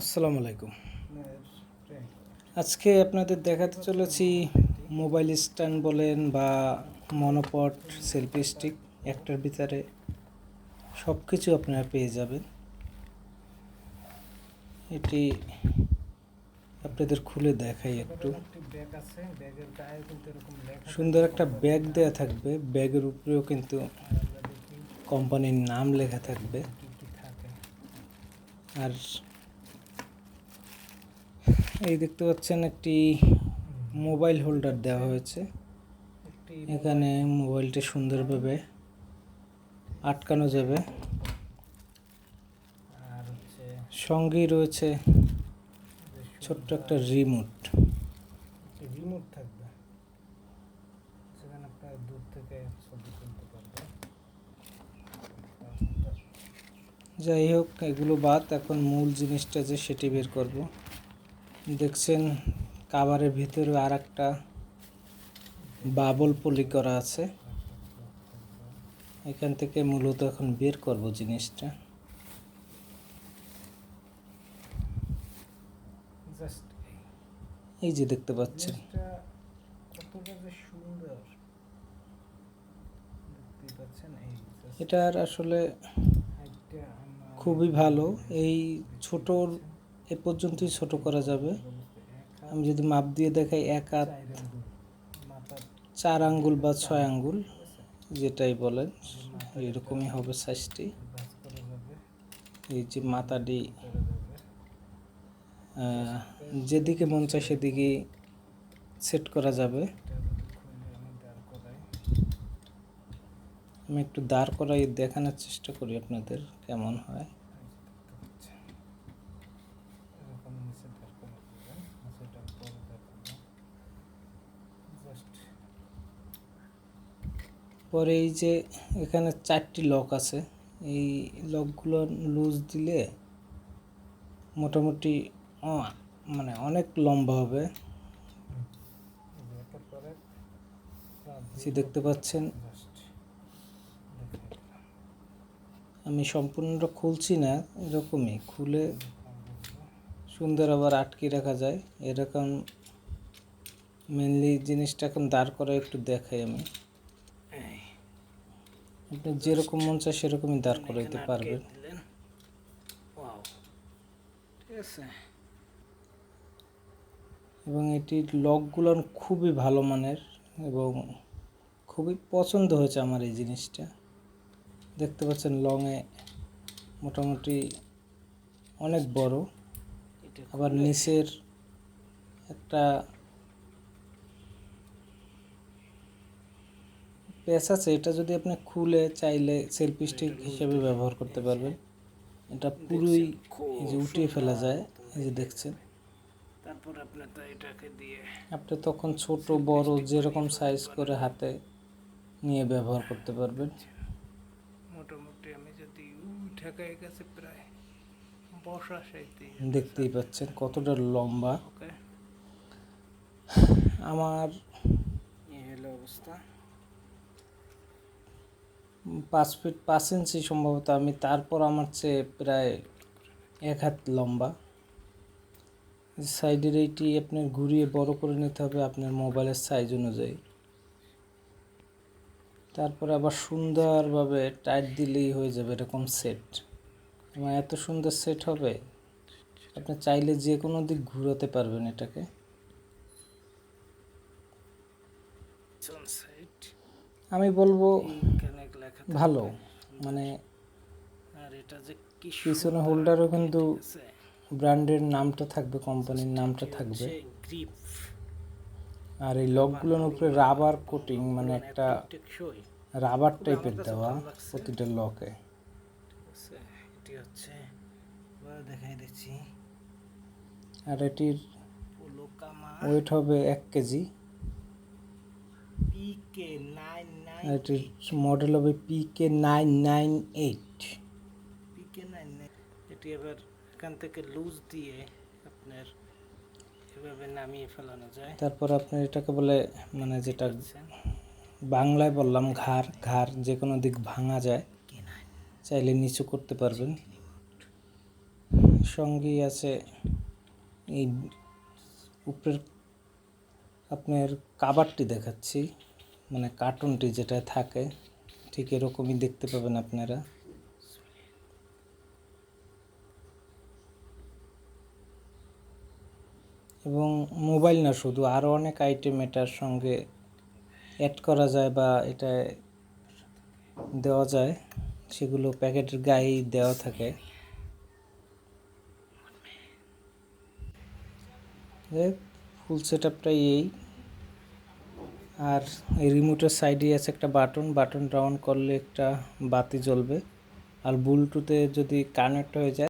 আসসালামু আলাইকুম। আজকে আপনাদের দেখাতে চলেছি মোবাইল স্ট্যান্ড বলেন বা মনোপট, সেলফি স্টিক, একটার ভিতরে সব কিছু আপনারা পেয়ে যাবেন। এটি আপনাদের খুলে দেখাই একটু। সুন্দর একটা ব্যাগ দেওয়া থাকবে। ব্যাগের উপরেও কিন্তু কোম্পানির নাম লেখা থাকবে। আর এই দেখতে পাচ্ছেন একটি মোবাইল হোল্ডার দেওয়া হয়েছে। এখানে মোবাইলটি সুন্দরভাবে আটকানো যাবে। আর সঙ্গেই রয়েছে ছোট্ট একটা রিমোট রিমোট থাকবে। সেখানে আপনার দূর থেকে ছবি তুলতে পারবে। যাই হোক এগুলো বাদ এখন মূল জিনিসটা যে সেটি বের করব। দেখছেন কাভারের ভিতরে আর একটা বাবল পলি করা আছে। এখান থেকে মূলত এখন বের করব জিনিসটা। এই। যে দেখতে পাচ্ছেন। জিনিসটা কতটা খুবই ভালো। এই ছোটোর, এ পর্যন্তই ছোট করা যাবে। আমি যদি মাপ দিয়ে দেখাই, এক হাত চার আঙ্গুল বা ছয় আঙ্গুল, যেটাই বলেন, এরকমই হবে সাইজটি এই যে মাথাটি যেদিকে মন চায় সেদিকে সেট করা যাবে এটা যদি খুলে আমি দাঁড় করাই আমি একটু দাঁড় করাই দেখানোর চেষ্টা করি আপনাদের কেমন হয়। পরে এই যে এখানে চারটি লক আছে এই লকগুলো লুজ দিলে মোটামুটি মানে অনেক লম্বা হবে। দেখতে পাচ্ছেন আমি সম্পূর্ণটা খুলছি না এরকমই। খুলে সুন্দর আবার আটকে রাখা যায়। এরকম মেনলি জিনিসটা এখন দাঁড় করা একটু দেখাই আমি। আপনি যেরকম মন চায় সেরকমই দাঁড় করাইতে পারবেন। ঠিক এবং এটির লকগুলো খুবই ভালো মানের এবং খুবই পছন্দ হয়েছে আমার এই জিনিসটা। দেখতে পাচ্ছেন লংয়ে মোটামুটি অনেক বড়। আবার নিচের একটা প্যাচ আছে এটা যদি আপনি খুলে চাইলে সেলফি স্টিক হিসেবে ব্যবহার করতে পারবেন। এটা পুরোই যে উঠিয়ে ফেলা যায় এই যে দেখছেন। তারপর আপনি তো এটাকে দিয়ে আপনি তখন ছোট বড় যেরকম সাইজ করে হাতে নিয়ে ব্যবহার করতে পারবেন। মোটামুটি আমি যদি ঠেকাই গেছে প্রায় বসা সাইতে দেখতেই পাচ্ছেন কতটা লম্বা। ওকে। আমার হলো অবস্থা। পাঁচ ফিট পাঁচ ইঞ্চি সম্ভবত আমি তারপর আমার চেয়ে প্রায় এক হাত লম্বা। সাইডের এইটি আপনার ঘুরিয়ে বড় করে নিতে হবে আপনার মোবাইলের সাইজ অনুযায়ী। তারপরে আবার সুন্দরভাবে টাইট দিলেই হয়ে যাবে এরকম সেট আমার এত সুন্দর সেট হবে? আপনি চাইলে যে কোনো দিক ঘুরাতে পারবেন এটাকে। আমি বলব ভালো মানে আর এটা যে পিছনে হোল্ডারও কিন্তু ব্র্যান্ডের নামটা থাকবে কোম্পানির নামটা থাকবে। আর এই লকগুলোর উপরে রাবার কোটিং মানে একটা রাবার টাইপের দেওয়া প্রতিটা লকে এটি হচ্ছে দেখাই দিচ্ছি। আর এটির ওয়েট হবে এক কেজি। এটির মডেল হবে P K nine nine eight. PK nine এটি আবার এখান থেকে লুজ দিয়ে আপনার নামিয়ে ফেলানো যায়। তারপর আপনি এটাকে বলে মানে যেটা বাংলায় বললাম, ঘাড় ঘাড় যে কোনো দিক ভাঙা যায়, চাইলে নিচু করতে পারবেন। সঙ্গেই আছে এই উপরের আপনার কাবারটি দেখাচ্ছি মানে কার্টুনটি যেটা থাকে, ঠিক এরকমই দেখতে পাবেন আপনারা। এবং মোবাইল না, শুধু আরও অনেক আইটেম এটার সঙ্গে অ্যাড করা যায় বা এটা দেওয়া যায়, সেগুলো প্যাকেটের গায়েই দেওয়া থাকে। ফুল সেট আপটাই এই। আর এই রিমোটের সাইডে আছে একটা বাটন বাটন অন করলে একটা বাতি জ্বলবে। আর ব্লুটুথে যদি কানেক্ট হয়ে যায়